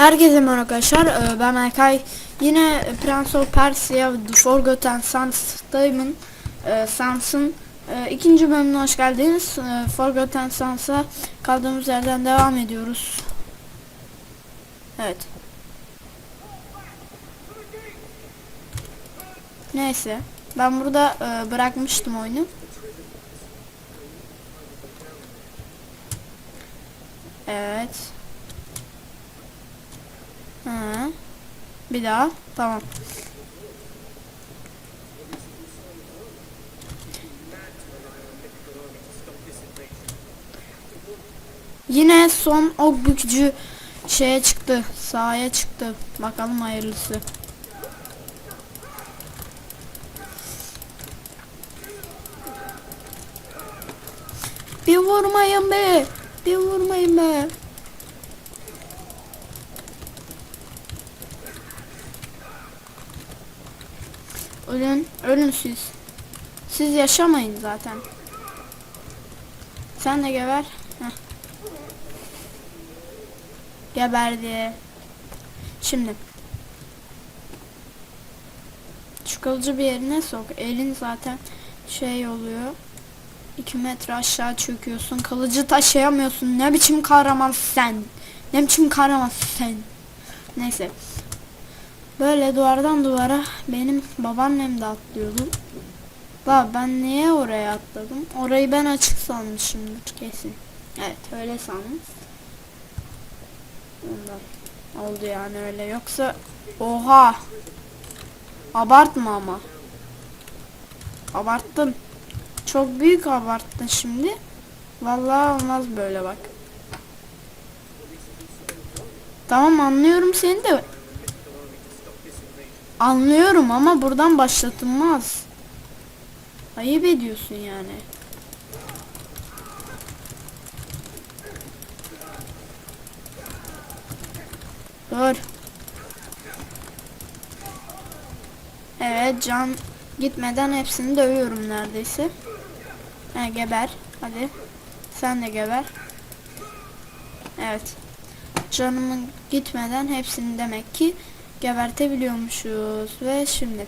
Herkese merhaba arkadaşlar. Ee, Ben Erkay. Yine Prince of Persia The Forgotten Sands'tayım. Ee, Sans'ın e, ikinci bölümüne hoş geldiniz. Ee, Forgotten Sands'a kaldığımız yerden devam ediyoruz. Evet. Neyse. Ben burada e, bırakmıştım oyunu. Evet. Hı. Bir daha. Tamam. Yine son o bükücü şeye çıktı. Sahaya çıktı. Bakalım hayırlısı. Bir vurmayın be. Bir vurmayın be. Ölün, ölün siz. Siz yaşamayın zaten. Sen de geber. Heh. Geberdi. Şimdi. Şu kılıcı bir yerine sok. Elin zaten şey oluyor. 2 metre aşağı çöküyorsun. Kılıcı taşıyamıyorsun. Ne biçim kahraman sen? Ne biçim kahraman sen? Neyse. Böyle duvardan duvara benim babaannem de atlıyordu. Bak ben niye oraya atladım? Orayı ben açık sanmışımdır kesin. Evet öyle sandım. Ondan oldu yani öyle. Yoksa oha. Abartma ama. Abarttın. Çok büyük abarttın şimdi. Vallahi olmaz böyle bak. Tamam anlıyorum seni de Anlıyorum ama buradan başlatılmaz. Ayıp ediyorsun yani. Dur. Evet can gitmeden hepsini dövüyorum neredeyse. Ha, geber. Hadi. Sen de geber. Evet. Canımın gitmeden hepsini demek ki gebertebiliyormuşuz. Ve şimdi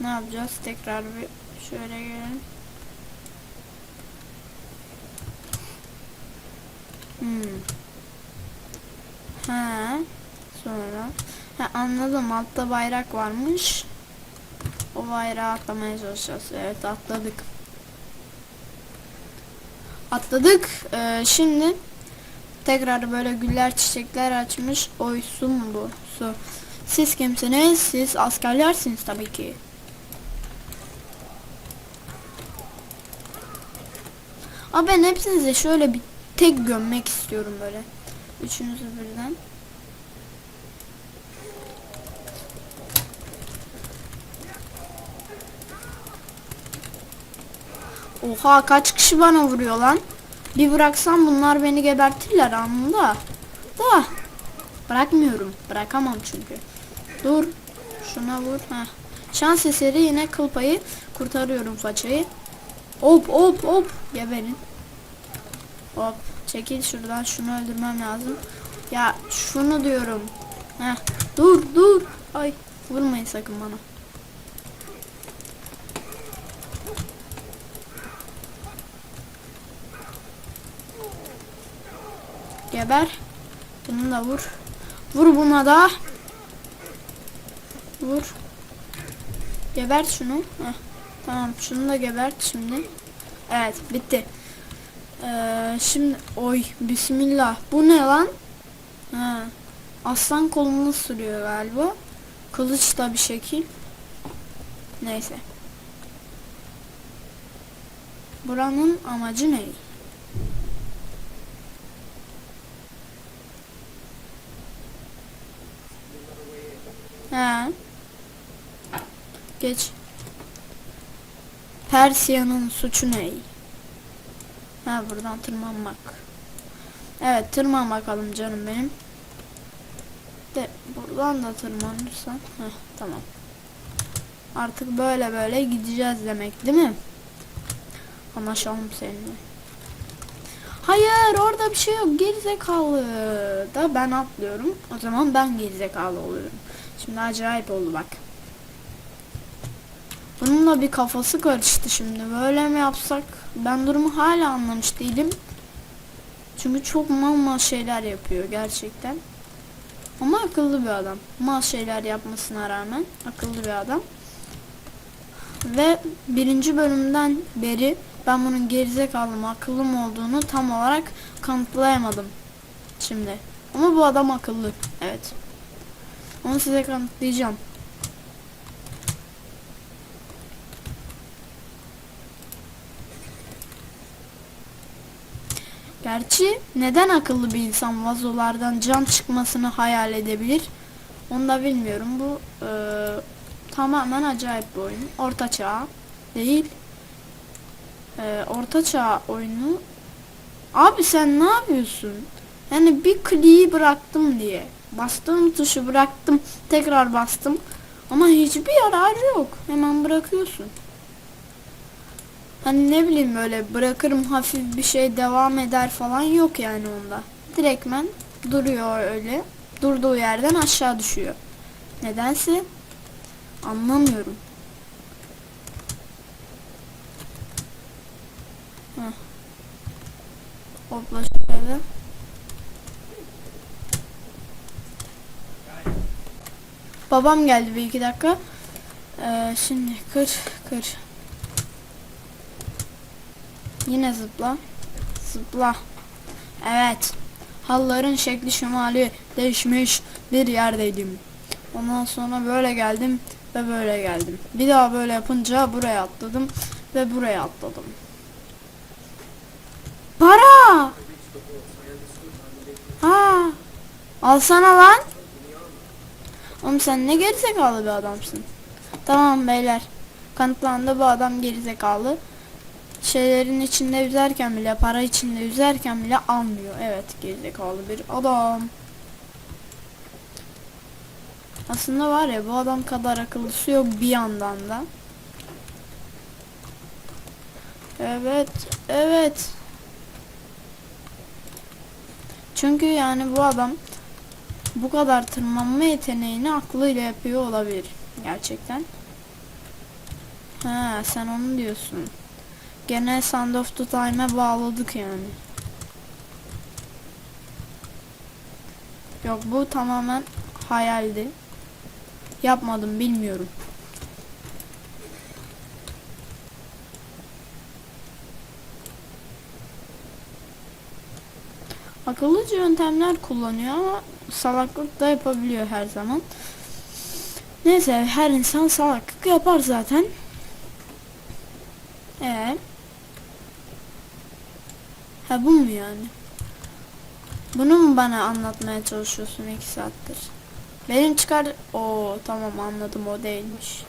ne yapacağız? Tekrar bir şöyle gelelim. Hmm. ha sonra. Ha, anladım. Altta bayrak varmış. O bayrağı atlamaya çalışacağız. Evet atladık. Atladık. Ee, şimdi Tekrar böyle güller çiçekler açmış. Oy su mu bu? Su. Siz kimsiniz? Siz askerlersiniz tabii ki. Ama ben hepsinize şöyle bir tek gömmek istiyorum böyle. Üçünüzü birden. Oha kaç kişi bana vuruyor lan? Bir bıraksam bunlar beni gebertirler anında. Da bırakmıyorum. Bırakamam çünkü. Dur. Şuna vur. Heh. Şans eseri yine kıl payı kurtarıyorum façayı. Hop hop hop. Geberin. Hop. Çekil şuradan. Şunu öldürmem lazım. Ya şunu diyorum. Heh. Dur dur. Ay vurmayın sakın bana. Geber. Bunu da vur. Vur buna da. Vur. Gebert şunu. Heh. Tamam şunu da gebert şimdi. Evet bitti. Ee, şimdi oy bismillah. Bu ne lan? Ha. Aslan kolunu sürüyor galiba. Kılıç da bir şekil. Neyse. Buranın amacı ne? He. Geç. Persiya'nın suçu ne? Ha buradan tırmanmak. Evet tırman bakalım canım benim. De buradan da tırmanırsan. Heh, tamam. Artık böyle böyle gideceğiz demek değil mi? Anlaşalım seninle. Hayır orada bir şey yok gerizekalı da ben atlıyorum. O zaman ben gerizekalı oluyorum. Şimdi acayip oldu bak. Bununla bir kafası karıştı şimdi. Böyle mi yapsak? Ben durumu hala anlamış değilim. Çünkü çok mal mal şeyler yapıyor gerçekten. Ama akıllı bir adam. Mal şeyler yapmasına rağmen akıllı bir adam. Ve birinci bölümden beri ben bunun gerizekalı mı akıllı mı olduğunu tam olarak kanıtlayamadım. Şimdi. Ama bu adam akıllı. Evet. Onu size kanıtlayacağım. Gerçi neden akıllı bir insan vazolardan cam çıkmasını hayal edebilir? Onu da bilmiyorum. Bu e, tamamen acayip bir oyun. Orta çağ değil. E, orta çağ oyunu. Abi sen ne yapıyorsun? Yani bir kliği bıraktım diye. Bastığım tuşu bıraktım. Tekrar bastım. Ama hiçbir yararı yok. Hemen bırakıyorsun. Hani ne bileyim böyle bırakırım hafif bir şey devam eder falan yok yani onda. Direktmen duruyor öyle. Durduğu yerden aşağı düşüyor. Nedense anlamıyorum. Heh. Şöyle. Babam geldi bir iki dakika. Ee, şimdi kır kır. Yine zıpla. Zıpla. Evet. Halların şekli şemali değişmiş bir yerdeydim. Ondan sonra böyle geldim ve böyle geldim. Bir daha böyle yapınca buraya atladım ve buraya atladım. Para! Ha! Alsana lan. Oğlum sen ne gerizekalı bir adamsın. Tamam beyler. Kanıtlandı bu adam gerizekalı şeylerin içinde yüzerken bile para içinde yüzerken bile almıyor. Evet gerizekalı bir adam. Aslında var ya bu adam kadar akıllısı yok bir yandan da. Evet, evet. Çünkü yani bu adam bu kadar tırmanma yeteneğini aklıyla yapıyor olabilir gerçekten. Ha sen onu diyorsun. Gene Sand of the Time'e bağladık yani. Yok bu tamamen hayaldi. Yapmadım bilmiyorum. Akıllıca yöntemler kullanıyor ama salaklık da yapabiliyor her zaman. Neyse her insan salaklık yapar zaten. Ee? Ha bu mu yani? Bunu mu bana anlatmaya çalışıyorsun iki saattir? Benim çıkar... o tamam anladım o değilmiş.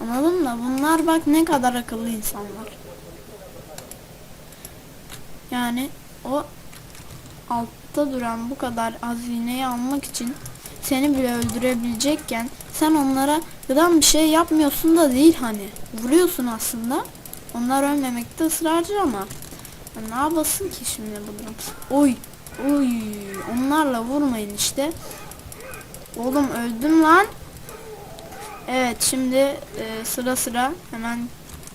Anladın mı? Bunlar bak ne kadar akıllı insanlar. Yani o altta duran bu kadar hazineyi almak için seni bile öldürebilecekken sen onlara gıdan bir şey yapmıyorsun da değil hani. Vuruyorsun aslında. Onlar ölmemekte ısrarcı ama. Ya ne yapasın ki şimdi bu durum? Oy. Oy. Onlarla vurmayın işte. Oğlum öldüm lan. Evet şimdi e, sıra sıra hemen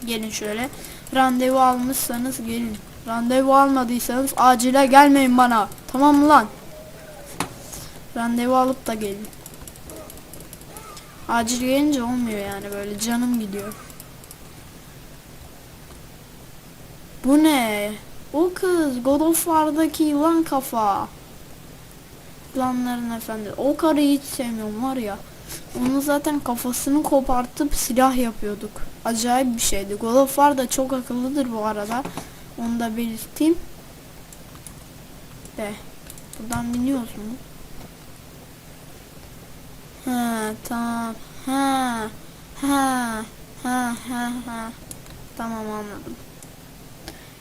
gelin şöyle. Randevu almışsanız gelin. Randevu almadıysanız acile gelmeyin bana. Tamam lan? Randevu alıp da gelin. Acil gelince olmuyor yani böyle canım gidiyor. Bu ne? O kız God of War'daki yılan kafa. Yılanların efendi. O karıyı hiç sevmiyorum var ya. Onun zaten kafasını kopartıp silah yapıyorduk. Acayip bir şeydi. God of War da çok akıllıdır bu arada. Onu da belirteyim. De. Buradan biniyoruz mu? Ha tamam. Ha. Ha. Ha ha ha. Tamam anladım.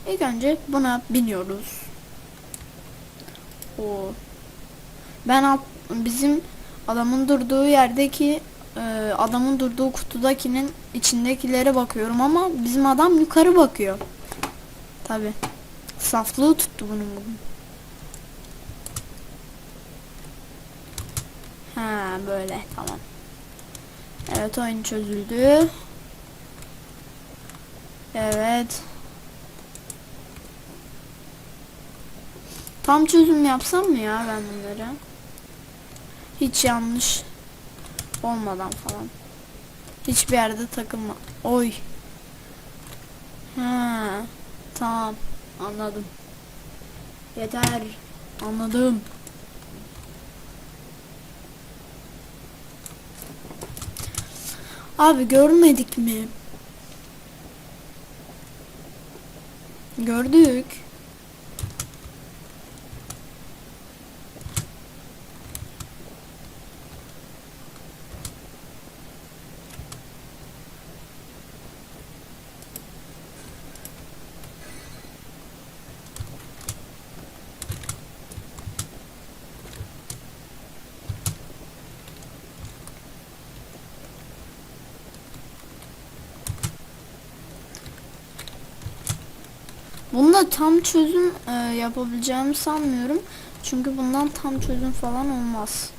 İlk önce buna biniyoruz. O. Ben bizim adamın durduğu yerdeki e, adamın durduğu kutudakinin içindekilere bakıyorum ama bizim adam yukarı bakıyor. Tabi. Saflığı tuttu bunun bugün. Ha böyle tamam. Evet oyun çözüldü. Evet. Tam çözüm yapsam mı ya ben bunları? Hiç yanlış olmadan falan. Hiçbir yerde takılma. Oy. Ha, tamam. Anladım. Yeter. Anladım. Abi görmedik mi? Gördük. Bunda tam çözüm e, yapabileceğimi sanmıyorum. Çünkü bundan tam çözüm falan olmaz.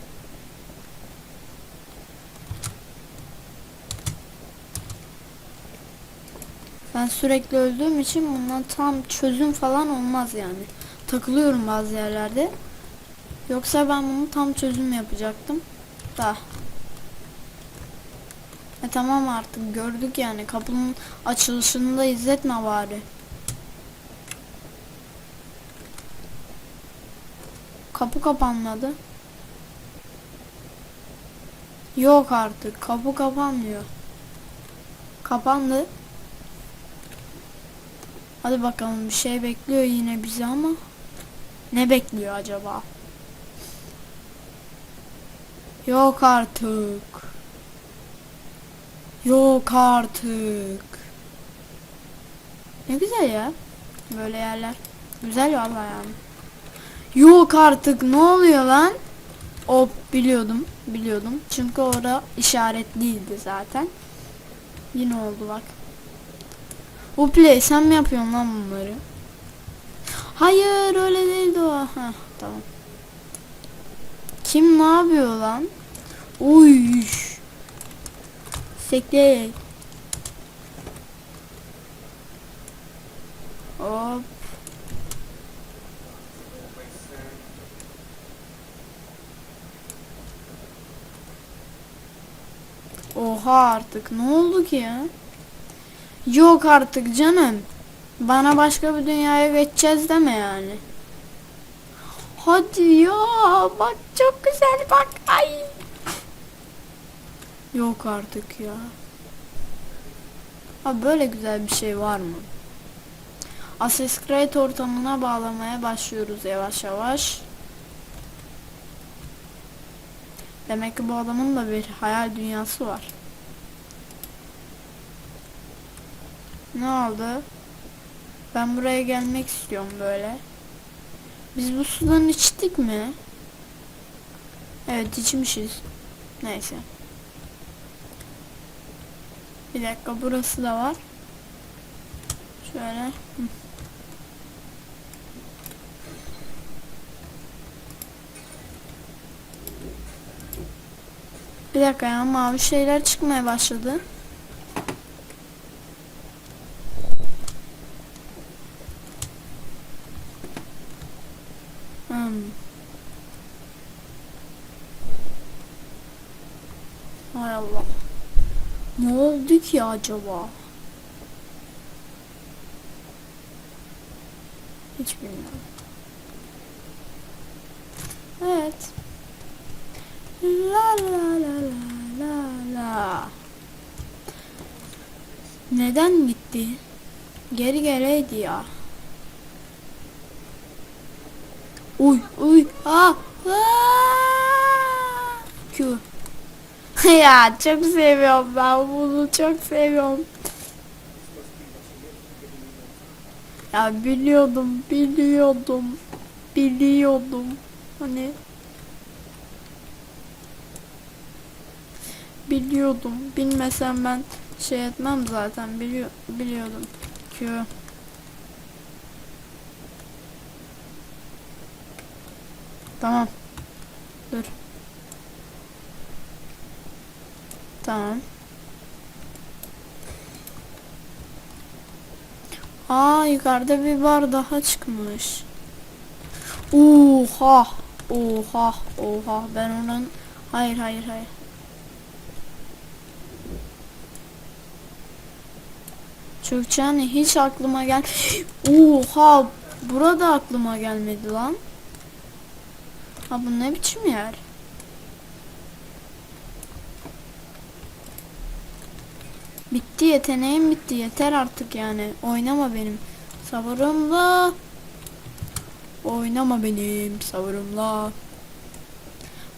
Ben sürekli öldüğüm için bundan tam çözüm falan olmaz yani. Takılıyorum bazı yerlerde. Yoksa ben bunu tam çözüm yapacaktım. Da. E tamam artık gördük yani kapının açılışını da izletme bari. Kapı kapanmadı. Yok artık. Kapı kapanmıyor. Kapandı. Hadi bakalım bir şey bekliyor yine bizi ama. Ne bekliyor acaba? Yok artık. Yok artık. Ne güzel ya. Böyle yerler. Güzel vallahi yani. Yok artık ne oluyor lan? O biliyordum biliyordum. Çünkü orada işaretliydi zaten. Yine oldu bak. Uplay sen mi yapıyorsun lan bunları? Hayır öyle değildi o. Heh, tamam. Kim ne yapıyor lan? Uy. Sekte. Hop. Oha artık ne oldu ki ya? Yok artık canım. Bana başka bir dünyaya geçeceğiz deme yani. Hadi ya bak çok güzel bak ay. Yok artık ya. Abi böyle güzel bir şey var mı? Assassin's Creed ortamına bağlamaya başlıyoruz yavaş yavaş. Demek ki bu adamın da bir hayal dünyası var. Ne oldu? Ben buraya gelmek istiyorum böyle. Biz bu sudan içtik mi? Evet içmişiz. Neyse. Bir dakika burası da var. Şöyle. Hı. Bir dakika ya mavi şeyler çıkmaya başladı. Hmm. Hay Allah. Ne oldu ki acaba? Hiç bilmiyorum. Evet. La la la la la la. Neden gitti? Geri geleydi ya. Uy uy aa, aa. Q. ya çok seviyorum ben bunu çok seviyorum. Ya biliyordum biliyordum biliyordum hani biliyordum. Bilmesem ben şey etmem zaten biliyor biliyordum ki. Tamam. Dur. Tamam. Aa yukarıda bir bar daha çıkmış. Oha. Oha. Oha. Ben onun... Hayır hayır hayır. Çökeceğini hiç aklıma gel. Oha. Burada aklıma gelmedi lan. Ha bu ne biçim yer? Bitti yeteneğim bitti yeter artık yani oynama benim sabırımla oynama benim sabırımla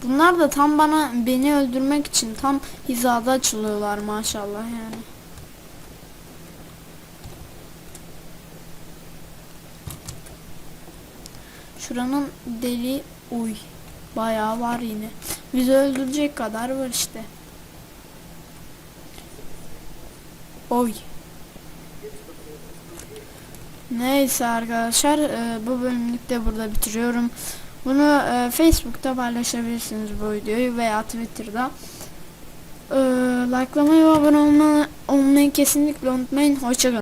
bunlar da tam bana beni öldürmek için tam hizada açılıyorlar maşallah yani şuranın deli uy bayağı var yine bizi öldürecek kadar var işte Oy. Neyse arkadaşlar e, bu bölümlük de burada bitiriyorum. Bunu e, Facebook'ta paylaşabilirsiniz bu videoyu veya Twitter'da. E, likelamayı ve abone olma, olmayı kesinlikle unutmayın. Hoşçakalın.